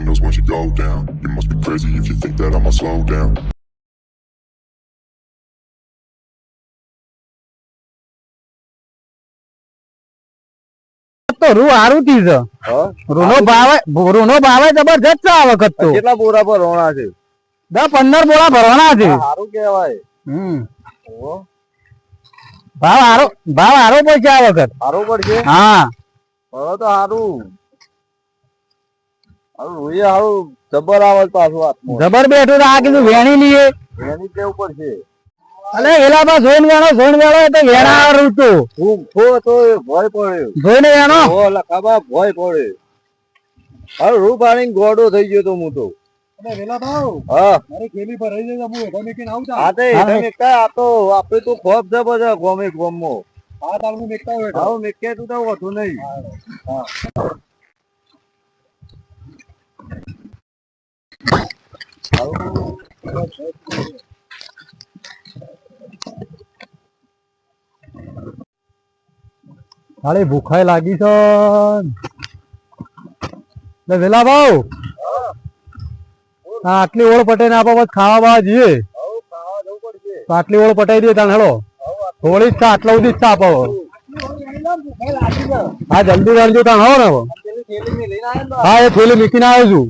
windows once you go down. You must be crazy if you think that I'ma slow down. તો રૂ હારું થી છે. રૂનો ભાવ રૂનો ભાવ જબરજસ્ત છે આ વખત તો. કેટલા બોરા પર રોણા છે? દસ પંદર બોરા ભરવાના છે. સારું કેવાય હમ. ભાવ હારો ભાવ હારો પડશે આ વખત. સારું પડશે? હા. હવે તો સારું જબર આવે પાછું જબર બેઠું તો આ કીધું વેણી લઈએ. એની ટેવ પડશે? અલે એલા બા જોઈને વેણો જોઈને વેણો તો વેણા તો. હું ખો તો ભય પડે જોઈને વેણો. ઓ લખાબા ભય પડે હવે રૂ ગોડો થઈ ગયો તો હું તો. હા. આ તે હા. તમે એકતા આ તો આપણે તો ખોફ છે બધા ગોમે ગોમમાં. હા મેકે તું. તો નહીં. ખાલી ભૂખાઈ લાગી છે. વેલા ભાવ. આટલી ઓળ પટાઈને આપો બસ ખાવા બાવા જઈએ. આટલી ઓળ પટાઈ દઈએ તાણ હેડો થોડી જ આટલા સુધી જ આપો. હા, જલ્દી કરજો તાણ, હો ને હા એ થેલી મૂકીને આવ્યો છું.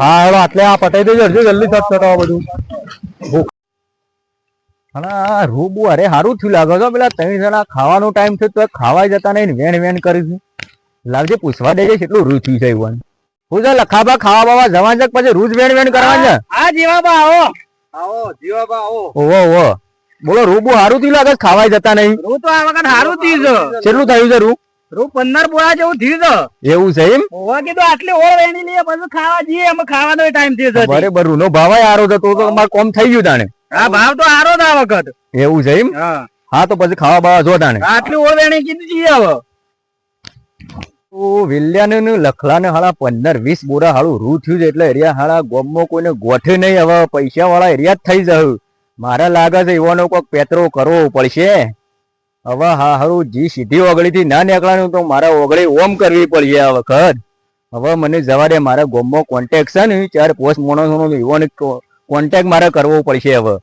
હા હેડો આટલે આ પટાઈ દેજો હજુ જલ્દી સટ સટાવો બધું. અને રૂબુ અરે હારું થયું લાગે છે પેલા ત્રણ જણા ખાવાનો ટાઈમ થયો તો ખાવાય જતા નહીં વેણ વેણ કરીશું લાગજે પૂછવા દેજે કેટલું રૂ થયું છે એવું હું છે લખાબા ખાવા બાવા જવા પછી રૂજ વેણ વેણ કરવા છે. આવો. આવો જીવાબા આવો. ઓહો ઓહો. બોલો રૂબુ હારું થયું લાગે ખાવાય જતા નહીં? રૂ તો આ વખત સારું થયું છે. કેટલું થયું છે રૂ? રૂ પંદર બોળા જેવું થયું છે. એવું છે એમ? હોવા કીધું આટલી ઓળ વેણી લઈએ પછી ખાવા જઈએ અમે ખાવાનો ટાઈમ થયો છે બરાબર રૂનો ભાવ હારો છે તો અમારે કોમ થઈ ગયું તાણે. આ ભાવ તો આરો આ વખત. એવું છે એમ? હા. તો પછી ખાવા બાવા જો તાણે. આટલી ઓળ વેણી કીધું જઈએ હવે. ઓ વિલ્યાને ને લખલાને હાળા પંદર વીસ બોરા હાળું રૂ થયું છે એટલે એરિયા હાળા ગોમમાં કોઈને ગોઠે નહીં હવે પૈસા વાળા એરિયા જ થઈ જાય મારે લાગે છે એવાનો કોઈક પેતરો કરવો પડશે. હવે હા હારું જી સીધી ઓગળી થી ના નીકળવાનું તો મારે ઓગળી ઓમ કરવી પડશે આ વખત. હવે મને જવા દે મારા ગોમમાં કોન્ટેક્ટ છે ને ચાર પોસ્ટ માણસોનો એવાનો કોન્ટેક્ટ મારે કરવો પડશે હવે.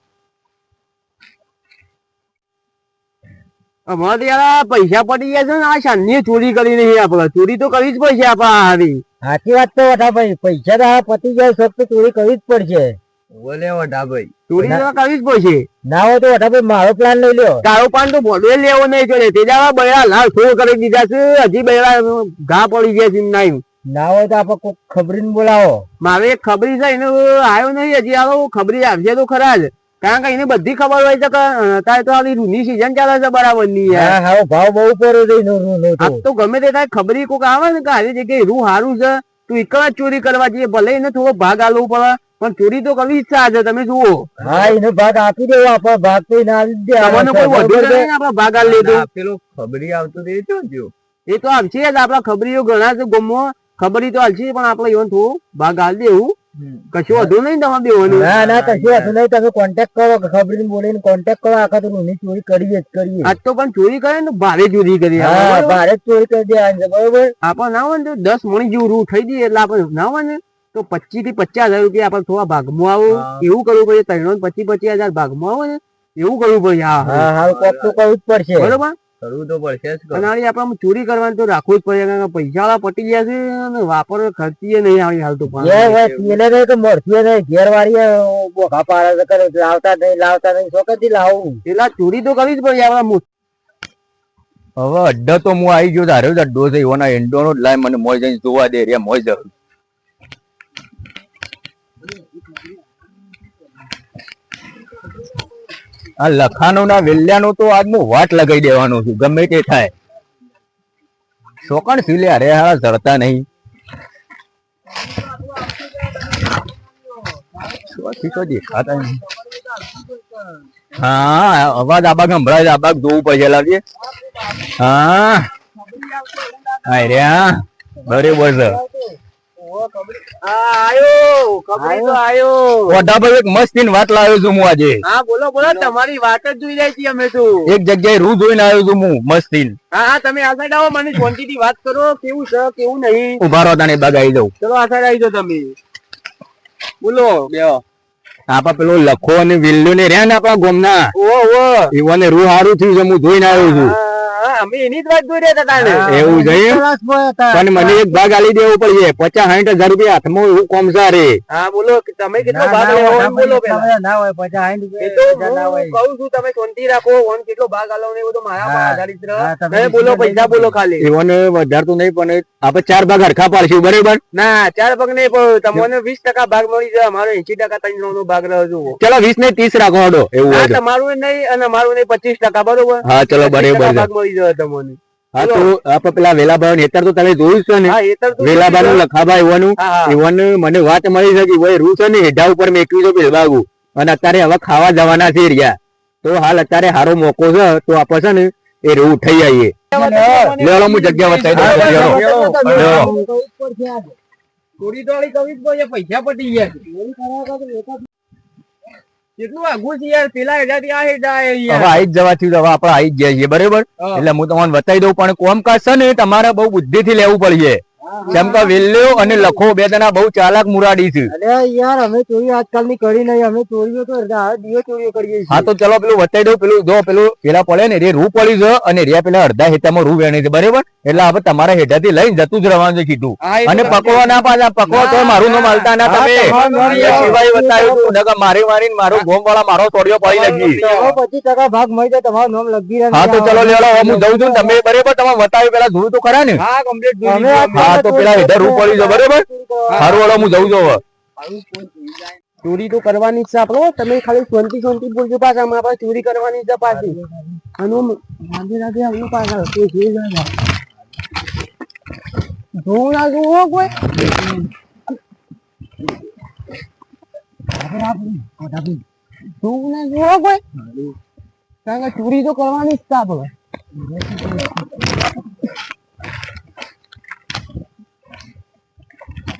અમારે યાર પૈસા પડી ગયા છે ને આ શાનની ચોરી કરી નહીં ચોરી તો કરવી જ પડશે આપણે સાચી વાત તો ભાઈ પૈસા તો પતી જાય તો ચોરી કરવી જ પડશે. બોલે વડાભાઈ ચોરી તો કરવી જ પછી ના હોય તો વટાભાઈ મારો પ્લાન લઈ લ્યો. તારો પાન તો બોલવે લેવો નહીં જોડે તે દાડા બૈરા લાલ શું કરી દીધા છે. હજી બૈરા ઘા પડી ગયા છે નાઈ ના હોય તો આપણે કોઈ ખબરીને બોલાવો. મારે એક ખબરી છે એને આવ્યો નહીં. હજી આવો ખબરી આવશે તો ખરા જ. કારણ કે એને બધી ખબર હોય છે તારે તો આવી રૂની સિઝન ચાલે છે બરાબરની યાર. હા ભાવ બહુ પડ્યો છે એનો રૂનો તો. ગમે તે થાય ખબરી કોક આવે ને કે આવી જગ્યાએ રૂ સારું છે તું એકલા જ ચોરી કરવા જઈએ ભલે એને થોડો ભાગ આલવો પડે. પણ ચોરી તો કરવી ઈચ્છા છે તમે જુઓ. હા એનો ભાગ આપી દેવો આપણે ભાગ તો ના આપી દે. તમને કોઈ વધુ નહીં આપણે ભાગ આ લીધો. પેલો ખબરી આવતો તે તો જો એ તો આવશે જ આપડા ખબરીઓ ઘણા છે ગમો. ખબરી તો હાલશે પણ આપણે એવું થોડું ભાગ આલ દેવું. કશું વધુ નહીં તમારે દેવાનું ના ના કશું વધુ નહીં તમે કોન્ટેક્ટ કરો ખબરી બોલીને કોન્ટેક્ટ કરો આખા તો રૂની ચોરી કરીએ જ કરીએ. આજ તો પણ ચોરી કરે ને ભારે ચોરી કરી હા ભારે ચોરી કરી દે છે બરોબર. આપણે ના હોય ને દસ મણી જેવું રૂ થઈ જઈએ એટલે આપણે ના હોય ને. તો પચીસથી પચાસ હજાર રૂપિયા આપણે થોડા ભાગમાં આવો. એવું કરવું પડે ત્રણ પચીસ પચીસ હજાર ભાગમાં આવો ને. એવું કરવું પડે હા હા. કોક તો કરવું જ પડશે. બરોબર? કરવું તો પડશે જ અને આપણે ચોરી કરવાનું તો રાખવું જ પડે કારણ કે પૈસા વાળા પટી ગયા છે અને વાપર ખર્ચીએ નહીં આવી હાલ તો એને નહીં કે મળતી નહીં. ઘેર વાળી બોખા પાડે કરે લાવતા નહીં લાવતા નહીં શોકેથી લાવું. એટલે ચોરી તો કરવી જ પડે આપણા હવે અડ્ડો તો હું આવી ગયો તારે અડ્ડો છે એવાના એન્ડો નો લાય મને મોજ જઈને જોવા દે રે મોજ આ લખાનો ના વેલ્યાનો તો આજ હું વાટ લગાઈ દેવાનો છું, ગમે તે થાય. શોકણ સિલે અરે હા જડતા નહીં. દેખાતા નહીં. હા, અવાજ આબાગ સંભળાય આબાગ જોવું પડશે લાગીએ હા. હા રે, હા. બરાબર છે. આયો ખબરી તો આયો. ઓઢાભાઈ એક મસ્તીન વાત લાવ્યો છું હું આજે. હા બોલો બોલો તમારી વાત જ જોઈ જાય છીએ અમે તો. એક જગ્યાએ રૂ જોઈને આવ્યો છું હું મસ્તીન હા હા તમે આ સાઈડ આવો મને શાંતિથી વાત કરો કેવું છે કેવું નહીં. ઊભા રહો તાને બાગ આવી જાઉં. ચલો આ સાઈડ આવી જાઓ તમે. બોલો બેહો. આપા પેલો લખો અને વિલ્લુ ને રહ્યા ને આપણા ગોમના. ઓ ઓ ઈવોને રૂ હારું થયું છે હું જોઈને આવ્યો છું. અમે એની જ વાત જોઈ હતા તાણે. એવું છે પણ મને એક ભાગ આલી દેવો પડશે. પચાસ સાઠ હજાર રૂપિયા હાથમાં એવું કોમ છે હા બોલો તમે કેટલો ભાગ લેવો હોય એમ બોલો પેલા. એ તો હું કહું છું તમે શાંતિ રાખો. ઓન કેટલો ભાગ આલો ને બધું મારા આધારિત તમે બોલો પૈસા બોલો ખાલી. ઈવોને વધારતું નહીં પણ આપણે ચાર ભાગ હરખા પાડશું બરાબર? ના ચાર ભાગ નહીં પણ તમને વીસ ટકા ભાગ મળી જાય. અમારો એસી ટકા ત્રણ નો ભાગ રહ્યો છું ચલો વીસ ને ત્રીસ રાખો એવું મારું હા તમારું નહીં અને મારું નહીં પચીસ ટકા બરોબર? હા ચલો 25% બરાબર ભાગ મળી જાય. તમને હા તો આપણે પેલા વેલાભાઈ નેતર તો તમે જોયું છે ને? હા એ તો તું વેલાભાઈ નું લખાભાઈ એવાનું હા હા. એવન મને વાત મળી છે કે ભાઈ રૂ છે ને હેઠા ઉપર મેકવી અને અત્યારે હવે ખાવા જવાના છે રહ્યા. તો હાલ અત્યારે સારો મોકો છે તો આપણે છે ને એ રૂ ઉઠાઈ આવીએ. લેવડો હું જગ્યા દઉં એ પૈસા પટી ગયા કેટલું આગું છે યાર પેલા હેડાથી આ હેડા આયા હવે યાર આઈ જ જવાથી હવે આપણે આઈ જ છીએ બરાબર? એટલે હું તમને બતાવી દઉં પણ કોમકાજ છે ને તમારે બહુ બુદ્ધિથી લેવું પડશે. કેમ કે વેલ્યો અને લખો બે જણા બહુ ચાલાક મુરાડી છે. અરે યાર અમે ચોરી આજકાલની કરી નહીં અમે ચોરીઓ તો અડધા દિયો ચોરીઓ કરીએ હા તો ચલો પેલું વતાઈ દઉં પેલું જો પેલું પેલા પડે ને રે રૂ પડી છે અને રે પેલા અડધા હેઠામાં રૂ વેણી છે બરાબર? એટલે હવે તમારા હેઠાથી લઈને જતું જ રહેવાનું છે કીધું. હા, અને પકવા ના પાછા પકવા તો મારું નો. માલતા ના તમે. સિવાય બતાવ્યું નકર મારી મારીને મારો ગોમ વાળા મારો તોડિયો પડી લગી પચીસ ટકા ભાગ મળી જાય તમારું નામ લગી હા તો ચલો લેવડો હું જઉં છું તમે બરાબર તમે બતાવ્યું પેલા જોયું તો ખરા ને? હા કમ્પ્લીટ જોઈ હા તો પેલા હેઠા રૂ જો બરાબર? સારું હું જઉં છું હવે. ચોરી તો કરવાની જ છે આપણો તમે ખાલી શાંતિ શાંતિ બોલજો પાછા અમારા પાસે ચોરી કરવાની છે પાછી. આનો રાધે રાધે આવજો પાછા. કોઈ જોઈ જાય જોવું ના જોવું હો કોઈ? જોવું ના જોવું કોઈ? કારણ કે ચોરી તો કરવાની જ છે આપણે.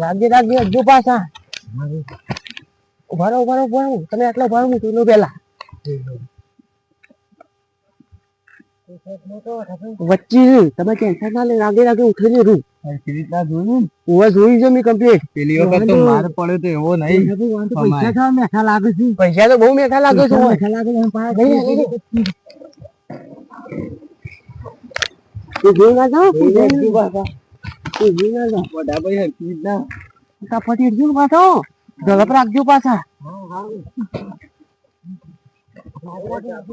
રાગે રાગે હજુ પાછા. ઊભા રહો ઊભા રહો ઊભા રહો. તમે આટલા ઊભા રહો, હું પેલા વચ્ચે. તમે ટેન્શન ના લે રાગે રાગે ઉઠી રૂ ઊભા જોઈ છે મેં કમ્પ્લીટ પેલી વખત તો માર પડ્યો તો એવો નહીં. પૈસા તો મેઠા લાગે છે. પૈસા તો બહુ મેઠા લાગે છે મેઠા લાગે છે જોઈ ના જાઓ તું જોઈ ના જાઓ. તું જોઈ ના જાઓ. ભાઈ હરકી ના ફટાફટ ઈડજો ને પાછો. ઝડપ રાખજો પાછા.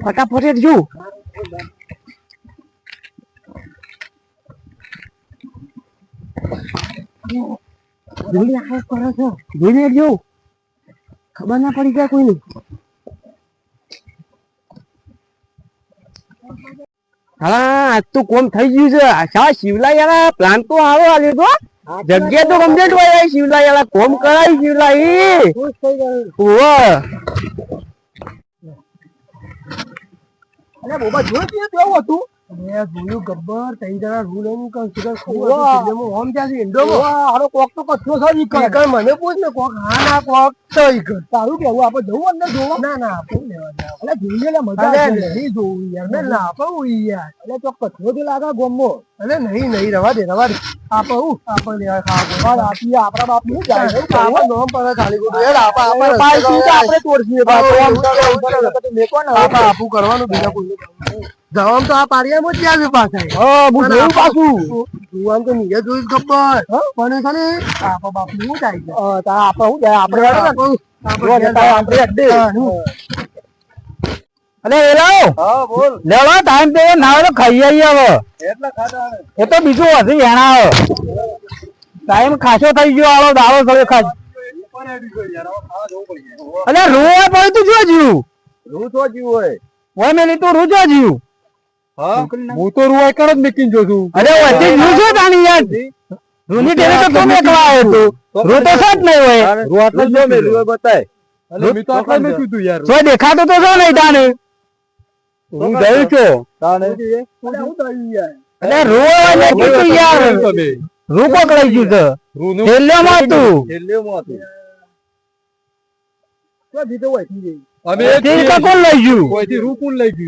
ફટાફટ ઈડજો જોઈ આખો કરો છો જોઈને જો ખબર ના પડી જાય કોઈને હા, તો કોમ થઈ ગયું છે. આશા શિવલા યાર? પ્લાન તો આવો આલ્યો તો. જગ્યા તો કમ્પ્લીટ હોય શિવલા યાર કોમ કરાય શિવલા ઈ અરે બોબા જોયું કેવું હતું? મેં જોયું ગબ્બર તઈ જણા રૂલ એમ શિકાર વાહ. ખબર હોમ ત્યાંથી ઇન્ડોમાં. વાહ, હારો કોક તો કચ્છો છે ઈ મને પૂછ ને કોક? હા ના કોક મેં કરવાનું બીજા કોઈ જવામ તો આ પારિયામાં જ આવે પાછા હા, પાછું જોવાનું તો નીચે જોયું ખબર. પણ છે ને આપા બાપનું થાય છે? આપણે શું જાય આપણે આપણે અડે અરે એ હા બોલ. લેવડો ટાઈમ તો ના તો ખાઈ આવીએ હવે. એટલા ખાધા એ તો બીજું હશે આવે ટાઈમ ખાસો થઈ ગયો આવો દાવો સળે જાય અલે રોવા પડ્યું તું જો જીવ. રૂ તો જીવ હોય. ઓય મેલી તું રૂજો જીવ. હા? હું તો રૂવાય કર જ નીકળી જો છું. અરે વચ્ચે જીવ છે તાણી યાર. રૂની ટેરે તો તું એકલા આવ્યો તું? રૂ તો છે નહીં હોય રૂ આટલો જો મેલ્યું હોય બતાય. મેં તો આટલા મેં કીધું યાર. તો દેખાતો તો છે નહીં તાને? હું ગયું છું? તાને? અરે રૂવા ને કીધું યાર. રૂ પકડાઈ ગયું છે. તું છેલ્લેમાં હતું. અમે કોણ લઈ ગયું?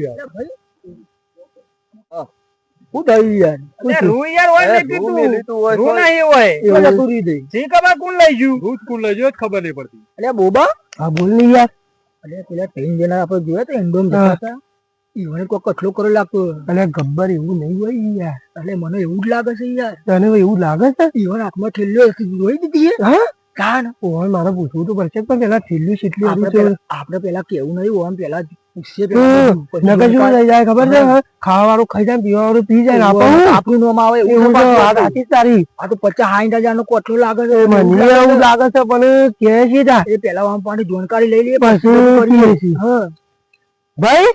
યાર. યાર. રૂ હોય રૂ નહીં હોય. જી ખબર કોણ લઈ ગયું? અરે બોબા? હા બોલ ને યાર. અરે પેલા ત્રણ જણા આપણે જોયા તો જતા હતા. ઈવને કોઈ કઠલો કરો લાગતો અને ગબ્બર એવું નહીં હોય યાર. એટલે મને એવું જ લાગે છે યાર. તને એવું લાગે છે? ઈવન હાથમાં થેલ્યો જોઈ દીધી હા? કાન ઓવન મારે પૂછવું તો પડશે પણ પેલા થેલ્યું કેટલી આપણે આપણે પેલા કેવું નહીં ઓવન પેલા શું લઈ જાય ખબર છે? ખાવા વાળું ખાઈ જાય પીવા વાળું પી જાય આપણું. નામ આવે એવું સાચી તારી. આ તો પચાસ સાઠ હજાર નો કોઠલો લાગે છે મને એવું લાગે છે. પણ કે છે એ પેલા આમ પાણી જાણકારી લઈ લઈએ પછી ભાઈ?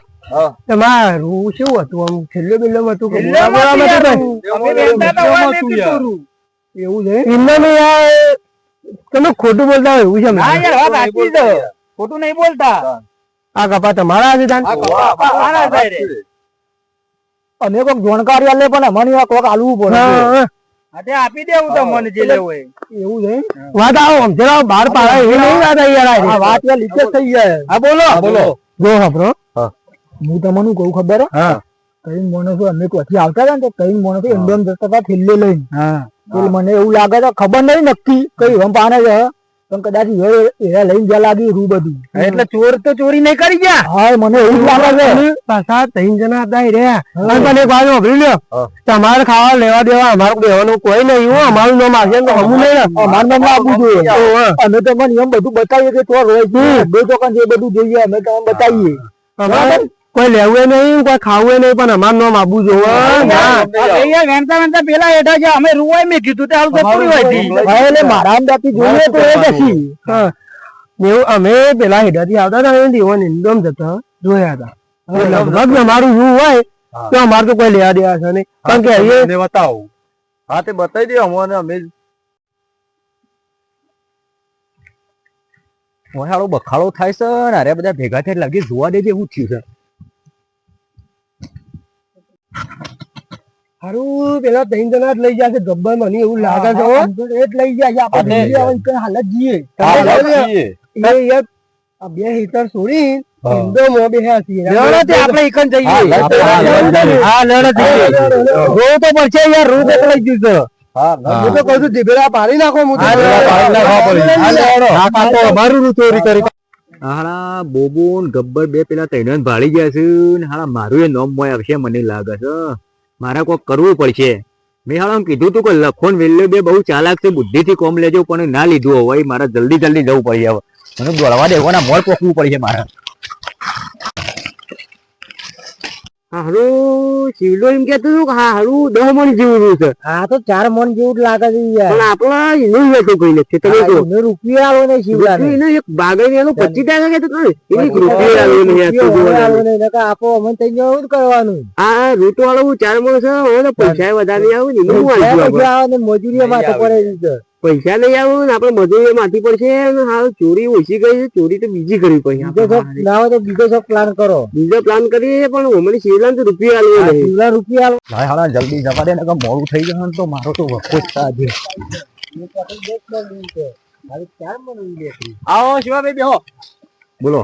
તમારું શું હતું આમ? છેલ્લો બેલ્લે હતું છેલ્લે. એવું છે? એમને યાર તમે ખોટું બોલતા હોય એવું છે હા યાર વાત સાચી છે. ખોટું નહીં બોલતા. આ કપા તમારા છે. છે. અમે કોઈક જાણકારી આલે પણ અમારી કોક આલવું પડે. હા તે આપી દેવું તો મને જે લેવું હોય. એવું છે? વાત આવો જરા બાર પાડા એવી નહીં વાત આવી યાર આ વાત લીકેજ થઈ જાય હા બોલો. બોલો જો હા. હું. તમને કહું ખબર? હા. કઈ મોણસો અમે કોથી આવતા હતા ને કઈ મોણસો ઇન્ડિયન જતા હતા થેલ્લે લઈને. એટલે મને એવું લાગે છે ખબર નહીં નક્કી કઈ હમ પાને છે પણ કદાચ એરા લઈને જ્યાં લાગી રૂ બધું. એટલે ચોર તો ચોરી નહીં કરી ગયા? હા મને એવું લાગે છે. પાછા ત્રણ જણા હતા એ રહ્યા. મને એક વાત વાપરી લ્યો. તમારે ખાવા લેવા દેવા અમારું દેવાનું કોઈ નહીં હો. અમારું નામ આવશે તો હમું નહીં અમારું નામ આપવું જોઈએ. અમે તો મને એમ બધું બતાવીએ કે તો હોય છે. બે ચોકન જે બધું જોઈએ અમે તમને બતાવીએ. બરાબર? કોઈ લેવું નહીં કોઈ ખાવું નહીં પણ અમાર નામ જોઈએ અહીંયા વેણતા વેણતા પેલા હેઠા છે અમે રૂવાય મેં કીધું હાલ તો પૂરી હોય એટલે મારા અંદાજથી જોઈએ તો એ જ એવું અમે પેલા હેડાથી આવતા હતા ને દેવાન ઇન્દોમ જતા જોયા હતા. લગભગ અમારું શું હોય તો અમારે તો કોઈ લેવા દેવા છે નહીં. કારણ કે હવે બતાવો. હા તે બતાવી દે અમને અમે ઓય બખાડો થાય છે ને અરે બધા ભેગા થઈને લાગી જોવા દેજે એવું થયું છે. હારું પેલા ત્રણ જણા જ લઈ જશે ગબ્બર મને એવું લાગે છે એ જ લઈ જાય આપણે હાલત જઈએ બે છોડી પાડી નાખો મારું ચોરી કરી. હાલા બોબો ગબ્બર બે પેલા તૈણ ભાળી ગયા છે ને હાલા, મારું એ નોમ મોય આવશે મને લાગે છે. મારે કોક કરવું પડશે. મેં હાલા કીધું તું કે લખોન વેલ્યો બે બહુ ચાલાક છે, બુદ્ધિથી કોમ લેજો, પણ ના લીધું હોય, મારે જલ્દી જલ્દી જવું પડશે હવે. મને દોડવા દેવાના મોર પોકવું પડશે મારે. હારું શિવલો એમ કેતું હતો કે હારું દહ મણ જેવું રહ્યું છે. હા તો ચાર મણ જેવું જ લાગે છે યાર. પણ આપણે એનું હતું કોઈ નથી તમે જો રૂપિયા આલો ને શિવલા એને એક બાગઈ એનો પચીસ ટકા કે તો એની રૂપિયો આલો ને યાર તો જોવા આપો અમને થઈ ગયો કરવાનું. આ રૂટ વાળો ચાર મણ છે હવે તો પૈસા વધારે આવું ને એનું પૈસા આવે. ને મજૂરી માથે પડે છે. પૈસા નહીં આવે ને આપણે મજૂરી માથી પડશે ને હાલ ચોરી ઓછી ગઈ છે ચોરી તો બીજી કરવી પડશે ના હોય તો બીજો શોખ પ્લાન કરો. બીજો પ્લાન કરીએ પણ મને શિવલાન તો રૂપિયા આલવો નહીં શિવલા રૂપિયા ભાઈ હાલા જલ્દી જવા દે ને કે મોડું થઈ જવાનું તો મારો તો વખત જ સાજે આવો શિવાભાઈ બેહો. બોલો.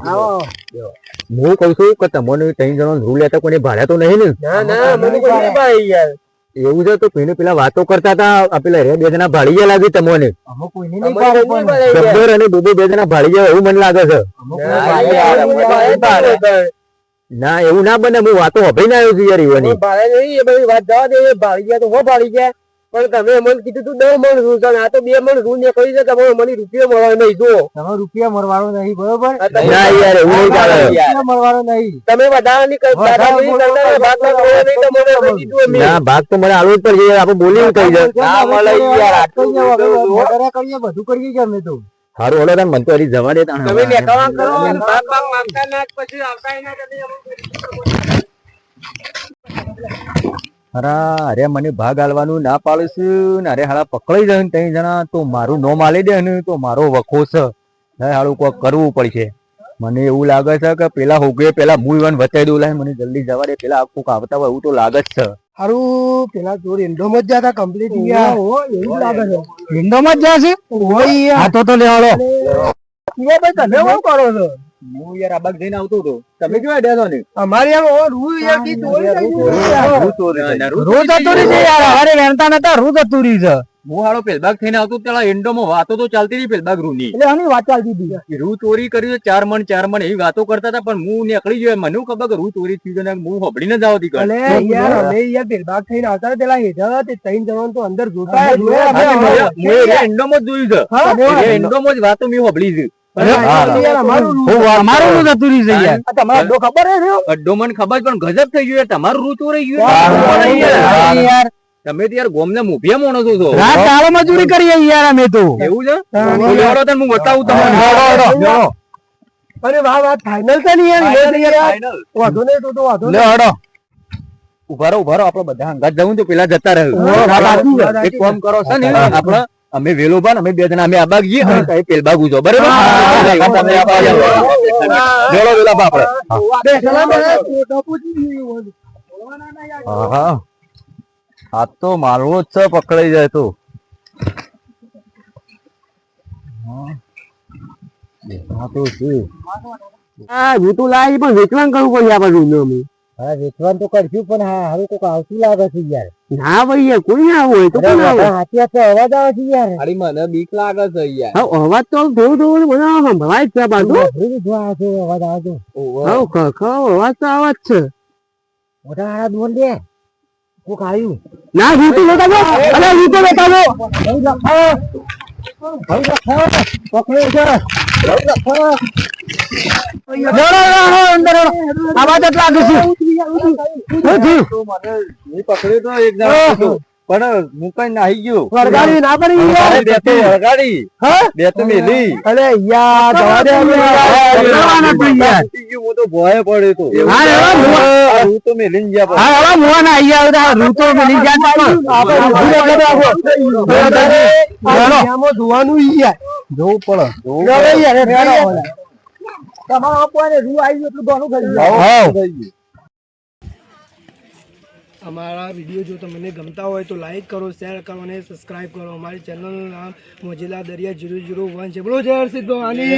હું કઉ છું કે તમને ત્રણ જણા રૂ લેતા કોઈને ભાડ્યા તો નહીં ને? ના ના મને કોઈ ભાઈ યાર. એવું છે તો કોઈને પેલા વાતો કરતા હતા પેલા રે બે જણા ભાડીયા લાગી તમને. અમે કોઈને નહીં ભાડે પણ. ગબ્બર અને બોબો બે જણા ભાડીયા એવું મને લાગે છે. ના એવું ના બને હું વાતો હભાઈ ના આવ્યો છું યાર ઈવાની. ભાડે નહીં એ બધી વાત જવા દે ભાડી ગયા તો હો ભાડી ગયા? પણ તમે મને કીધું તું દસ મણ રૂ આ તો બે મણ રૂ ને કહી છે તમારે મને રૂપિયા મળવા નહીં જો તમારે રૂપિયા મળવાનો નહીં બરોબર? ના મળવાનો નહીં. તમે તમને કીધું ના ભાગ તો મને આલવું જ પડશે આપણે બોલી કહી જાય. ના વધારે કરીએ બધું કરીએ કે અમે તો. સારું હલો તાન મને તો હરી જવા દે તાણ તમે નેકાવા કરો ભાગ ભાગ માંગતા ના પછી આવતા ના કદી અમે અરે અરે મને ભાગ આલવાનું ના પાડું છું ને અરે હાડા પકડાઈ જાય ને ત્રણ જણા તો મારું નોમ આલી દે ને તો મારો વખો છે. હાડું કોઈ કરવું પડશે. મને એવું લાગે છે કે પેલા હોગે પેલા હું ઈવન વચાઈ દઉં લાય મને જલ્દી જવા દે. પેલા આખું આવતા હોય એવું તો લાગે જ છે. હારું પેલા જોર ઇન્ડોમાં જ જતા કમ્પ્લીટ એવું લાગે છે. ઇન્ડોમાં જ ઓય આ તો તો લેવાડો ભાઈ તને શું કરો છો? હું યાર આબાગ જઈને આવતો હતો. તમે કેવા ડ્યા ને? અમારે યાર ઓ રૂ યાર કી ચોરી થઈ ગઈ. રૂ રૂ છે યાર અમારે વેણતા નતા રૂ જતું છે. હું હાલો પેલબાગ થઈને આવતો પેલા એન્ડોમાં વાતો તો ચાલતી હતી પેલબાગ રૂની. એટલે આની વાત ચાલતી હતી. રૂ ચોરી કર્યું ચાર મણ ચાર મણ એવી વાતો કરતા હતા પણ હું નીકળી ગયો મને ખબર કે રૂ ચોરી થયું ગયો ને હું હોબડી ને આવતી કર અલે યાર અમે યાર પેલબાગ થઈને આવતા પેલા હેઠા તે ત્રણ જણાને તો અંદર જોતા એન્ડોમાં જ જોયું છે. એન્ડોમાં જ વાતો મેં હોબળી છે. જતું રહી છે યાર ખબર અડ્ડો મને ખબર પણ ગજબ થઈ ગયું તમારું રૂ ચોરાઈ ગયું. યાર, તમે તો યાર ગોમને મુભિયા માણસો છો રાત દાડો મજૂરી કરીએ યાર અમે તો. એવું છે? હા. તો લેવડો તને હું બતાવું તમને. અરે વાહ વાત ફાઇનલ છે ને યાર. વાંધો નહીં તો તો વાંધો લે હડો. ઉભારો ઊભા આપણે બધા હંગાત જવું તો પેલા જતા રહ્યું. એક કામ કરો છે ને આપણે અમે વેલો પણ અમે બે જણા અમે આ બાગ જઈએ અને પેલ બાગ ઉજો બરાબર? હા. તમે વેલા લીધું. હા. હા આ તો મારવો જ છે પકડાઈ જાય તો. હા. તો શું? હા હું તો લાવી પણ વિકલાંગ કરવું પડે આ બાજુ અમે. હા વેચવાનું તો કરશું પણ હા હારું કોક આવતું લાગે છે યાર. ના ભાઈ યાર કોઈ ના હોય? તો કોણ આવે? હાથી હાથે અવાજ આવે છે યાર. અરે મને બીક લાગે છે યાર. હા અવાજ તો થોડું થોડું બધા સંભળાય છે બાજુ. જો આવે અવાજ આવે છે હા ખખા અવાજ તો અવાજ છે. મોટા હારા બોલ દે કોક આવ્યું. ના હું તો લેતા જો અરે હું તો લેતા જો ભાઈ લખાવો લાગે છે ભાઈ જણો પણ હું નાહી ગયો. વળગાડી ના પડી યાર. બે તો વળગાડી. હા? બે તો મેલી. અરે યાર જવા દે યાર. તો હું તો ભોંય પડ્યો તો હા, હું તો મેલીને ગયા પછી. હા હવે મોહન આઈ ગયા બધા રૂતો મળી ગયા આપણે જોવાનું યાર. જોવું પડે જોવું પડે. યાર તમારા આપવાને રૂ આવી એટલું ઘણું. થઈ ગયું. અમારા વીડિયો જો તમને ગમતા હોય તો લાઈક કરો શેર કરો અને સબસ્ક્રાઇબ કરો. અમારી ચેનલનું નામ મોજીલા દરિયા જીરો જીરો વન છે. બોલો જય હર્ષિત ભવાની.